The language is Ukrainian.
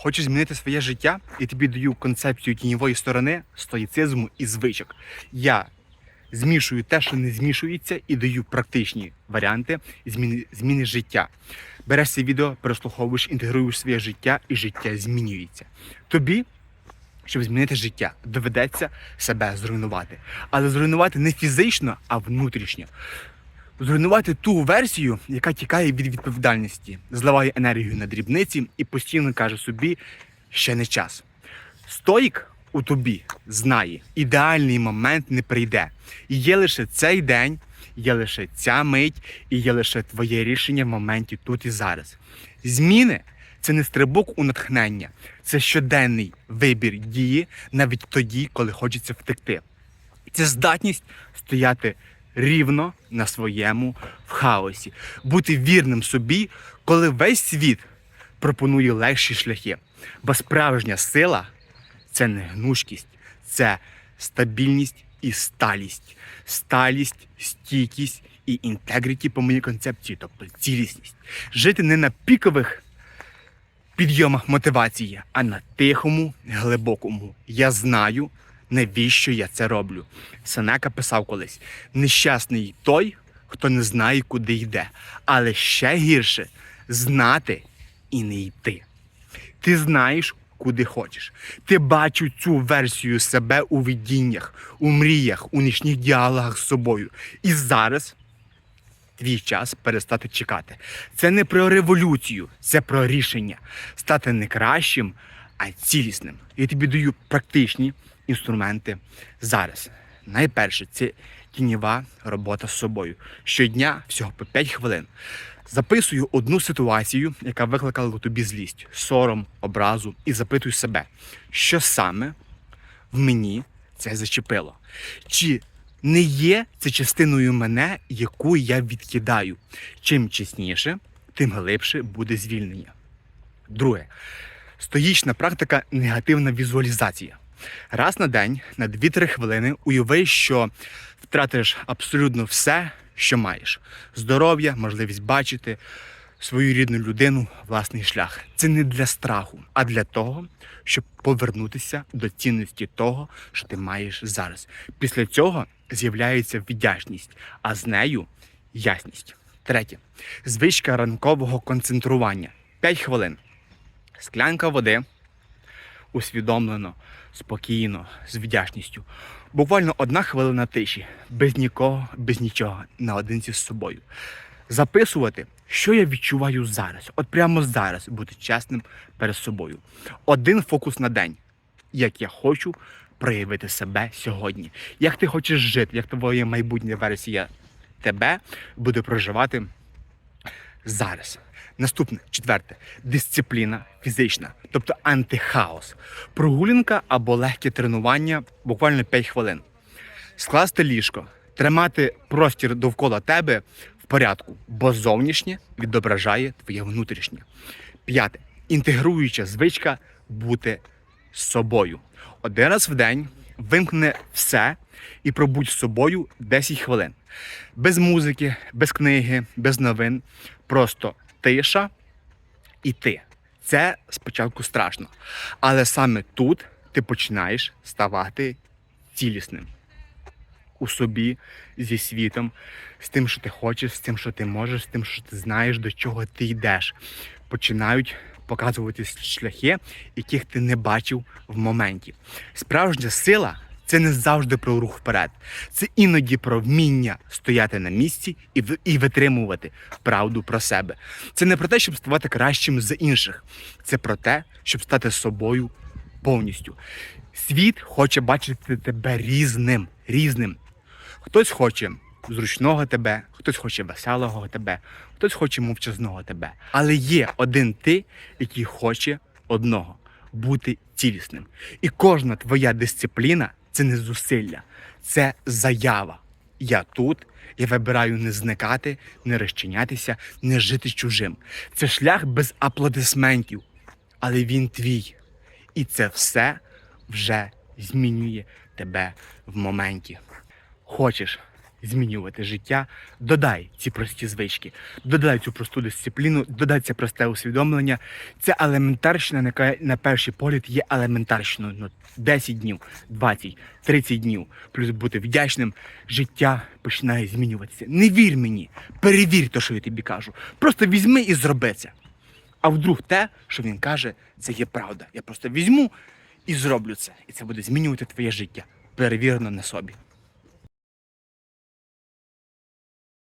Хочеш змінити своє життя, і тобі даю концепцію тіньової сторони, стоїцизму і звичок. Я змішую те, що не змішується, і даю практичні варіанти зміни, зміни життя. Береш це відео, переслуховуєш, інтегруєш своє життя, і життя змінюється. Тобі, щоб змінити життя, доведеться себе зруйнувати. Але зруйнувати не фізично, а внутрішньо. Зруйнувати ту версію, яка тікає від відповідальності, зливає енергію на дрібниці і постійно каже собі, ще не час. Стоїк у тобі знає, ідеальний момент не прийде. І є лише цей день, є лише ця мить, і є лише твоє рішення в моменті тут і зараз. Зміни це не стрибок у натхнення, це щоденний вибір дії навіть тоді, коли хочеться втекти. Це здатність стояти рівно на своєму в хаосі, бути вірним собі, коли весь світ пропонує легші шляхи. Бо справжня сила це не гнучкість, це стабільність і сталість. Сталість, стійкість і інтегріті по моїй концепції, тобто цілісність. Жити не на пікових підйомах мотивації, а на тихому, глибокому. Я знаю, навіщо я це роблю. Сенека писав колись: нещасний той, хто не знає, куди йде, але ще гірше знати і не йти. Ти знаєш, куди хочеш. Ти бачиш цю версію себе у видіннях, у мріях, у нічних діалогах з собою. І зараз твій час перестати чекати. Це не про революцію, це про рішення стати не кращим, а цілісним. Я тобі даю практичні інструменти зараз. Найперше це тіньова робота з собою. Щодня, всього по 5 хвилин. Записую одну ситуацію, яка викликала тобі злість, сором, образу, і запитую себе, що саме в мені це зачепило. Чи не є це частиною мене, яку я відкидаю? Чим чесніше, тим глибше буде звільнення. Друге, стоїчна практика негативна візуалізація. Раз на день, на 2-3 хвилини, уяви, що втратиш абсолютно все, що маєш: здоров'я, можливість бачити свою рідну людину, власний шлях. Це не для страху, а для того, щоб повернутися до цінності того, що ти маєш зараз. Після цього з'являється вдячність, а з нею ясність. Третє звичка ранкового концентрування. 5 хвилин. Склянка води усвідомлено, спокійно, з вдячністю. Буквально одна хвилина тиші, без нікого, без нічого, наодинці з собою. Записувати, що я відчуваю зараз, от прямо зараз бути чесним перед собою. Один фокус на день, як я хочу проявити себе сьогодні. Як ти хочеш жити, як твоя майбутня версія тебе буде проживати зараз. Наступне, четверте, дисципліна фізична, тобто антихаос. Прогулянка або легке тренування буквально 5 хвилин. Скласти ліжко, тримати простір довкола тебе в порядку, бо зовнішнє відображає твоє внутрішнє. П'яте. Інтегруюча звичка бути собою. Один раз в день вимкни все і пробудь з собою 10 хвилин. Без музики, без книги, без новин. Просто тиша і ти. Це спочатку страшно. Але саме тут ти починаєш ставати цілісним у собі, зі світом, з тим, що ти хочеш, з тим, що ти можеш, з тим, що ти знаєш, до чого ти йдеш. Починають показувати шляхи, яких ти не бачив в моменті. Справжня сила це не завжди про рух вперед. Це іноді про вміння стояти на місці і, і витримувати правду про себе. Це не про те, щоб ставати кращим за інших. Це про те, щоб стати собою повністю. Світ хоче бачити тебе різним, різним. Хтось хоче зручного тебе, хтось хоче веселого тебе, хтось хоче мовчазного тебе. Але є один ти, який хоче одного бути цілісним. І кожна твоя дисципліна це не зусилля, це заява. Я тут, я вибираю не зникати, не розчинятися, не жити чужим. Це шлях без аплодисментів, але він твій. І це все вже змінює тебе в моменті. Хочеш змінювати життя, додай ці прості звички, додай цю просту дисципліну, додай це просте усвідомлення. Це елементарщина, яка на перший погляд є елементарщиною. Ну, 10 днів, 20, 30 днів. Плюс бути вдячним, життя починає змінюватися. Не вір мені, перевір те, що я тобі кажу. Просто візьми і зроби це. А вдруг те, що він каже, це є правда. Я просто візьму і зроблю це. І це буде змінювати твоє життя. Перевірено на собі.